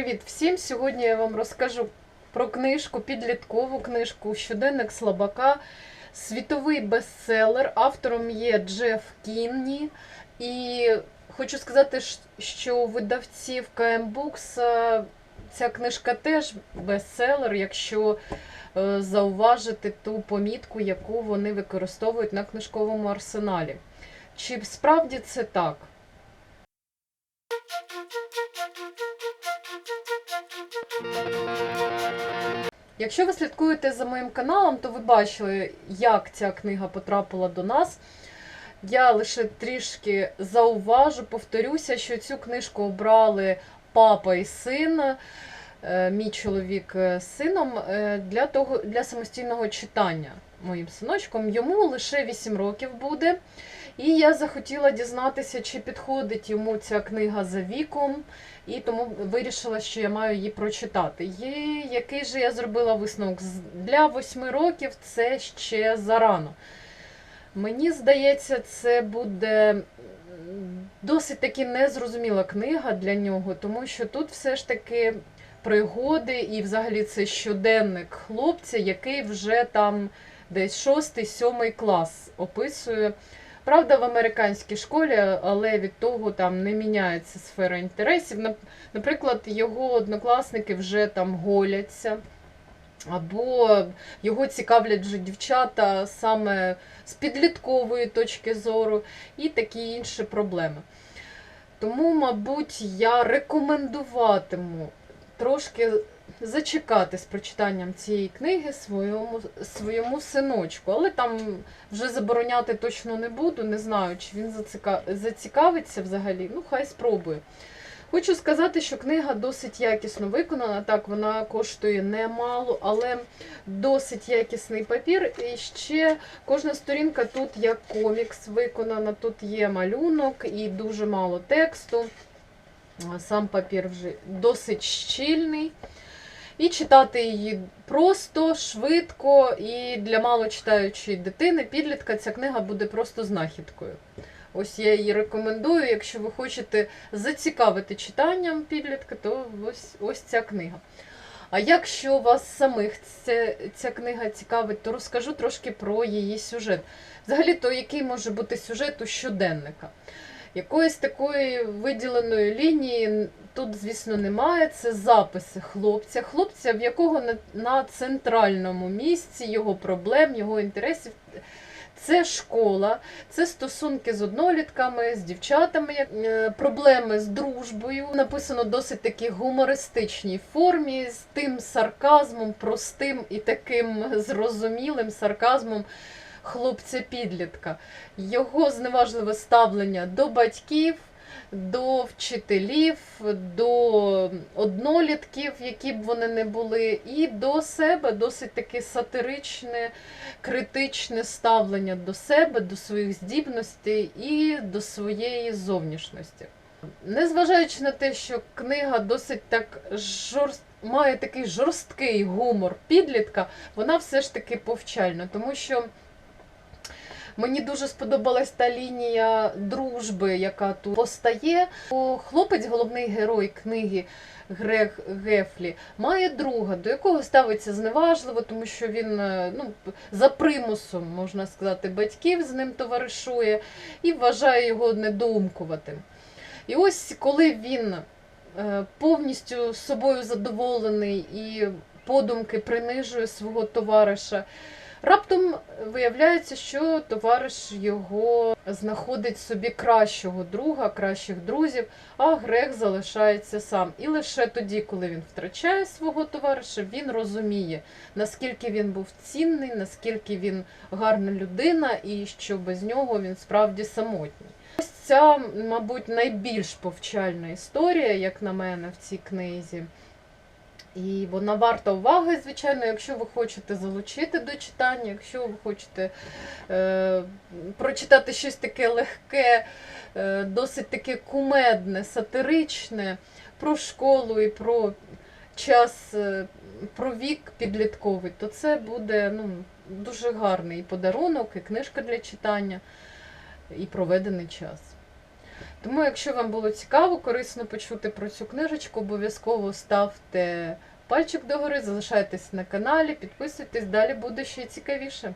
Привіт всім! Сьогодні я вам розкажу про книжку, підліткову книжку Щоденник слабака. Світовий бестселер. Автором є Джеф Кінні. І хочу сказати, що у видавців Букс е, ця книжка теж бестселер, якщо е, зауважити ту помітку, яку вони використовують на книжковому арсеналі. Чи справді це так? Якщо ви слідкуєте за моїм каналом, то ви бачили, як ця книга потрапила до нас. Я лише трішки зауважу, повторюся, що цю книжку обрали папа і син, мій чоловік е, з сином, е, для, того, для самостійного читання моїм синочком. Йому лише 8 років буде. І я захотіла дізнатися, чи підходить йому ця книга за віком, і тому вирішила, що я маю її прочитати. І який же я зробила висновок? Для 8 років це ще зарано. Мені здається, це буде досить таки незрозуміла книга для нього, тому що тут все ж таки пригоди, і взагалі це щоденник хлопця, який вже там десь 6-7 клас описує. Правда, в американській школі, але від того там не міняється сфера інтересів. Наприклад, його однокласники вже там голяться, або його цікавлять вже дівчата саме з підліткової точки зору і такі інші проблеми. Тому, мабуть, я рекомендуватиму трошки зачекати з прочитанням цієї книги своєму, своєму синочку. Але там вже забороняти точно не буду, не знаю, чи він зацікавиться взагалі. Ну, хай спробує. Хочу сказати, що книга досить якісно виконана. Так, вона коштує немало, але досить якісний папір. І ще кожна сторінка тут як комікс виконана. Тут є малюнок і дуже мало тексту. А Сам папір вже досить щільний. І читати її просто, швидко, і для малочитаючої дитини, підлітка, ця книга буде просто знахідкою. Ось я її рекомендую. Якщо ви хочете зацікавити читанням підлітка, то ось, ось ця книга. А якщо вас самих ця, ця книга цікавить, то розкажу трошки про її сюжет. Взагалі, то який може бути сюжет у щоденника? Якоїсь такої виділеної лінії тут, звісно, немає. Це записи хлопця. Хлопця, в якого на, на центральному місці його проблем, його інтересів. Це школа, це стосунки з однолітками, з дівчатами, е, проблеми з дружбою. Написано досить таки гумористичній формі, з тим сарказмом, простим і таким зрозумілим сарказмом хлопця-підлітка. Його зневажливе ставлення до батьків, до вчителів, до однолітків, які б вони не були, і до себе досить таки сатиричне, критичне ставлення до себе, до своїх здібностей і до своєї зовнішності. Незважаючи на те, що книга досить так жорст... має такий жорсткий гумор підлітка, вона все ж таки повчальна, тому що мені дуже сподобалась та лінія дружби, яка тут постає. Хлопець, головний герой книги Грег Гефлі, має друга, до якого ставиться зневажливо, тому що він е, ну, за примусом, можна сказати, батьків з ним товаришує і вважає його недоумкуватим. І ось коли він е, повністю собою задоволений і подумки принижує свого товариша, раптом виявляється, що товариш його знаходить собі кращого друга, кращих друзів, а Грег залишається сам. І лише тоді, коли він втрачає свого товариша, він розуміє, наскільки він був цінний, наскільки він гарна людина, і що без нього він справді самотній. Ось ця, мабуть, найбільш повчальна історія, як на мене, в цій книзі. І вона варта уваги, звичайно, якщо ви хочете залучити до читання, якщо ви хочете е, прочитати щось таке легке, е, досить таке кумедне, сатиричне про школу і про час, е, про вік підлітковий, то це буде ну, дуже гарний і подарунок, і книжка для читання, і проведений час. Тому, якщо вам було цікаво, корисно почути про цю книжечку, обов'язково ставте пальчик догори, залишайтесь на каналі, підписуйтесь, далі буде ще цікавіше.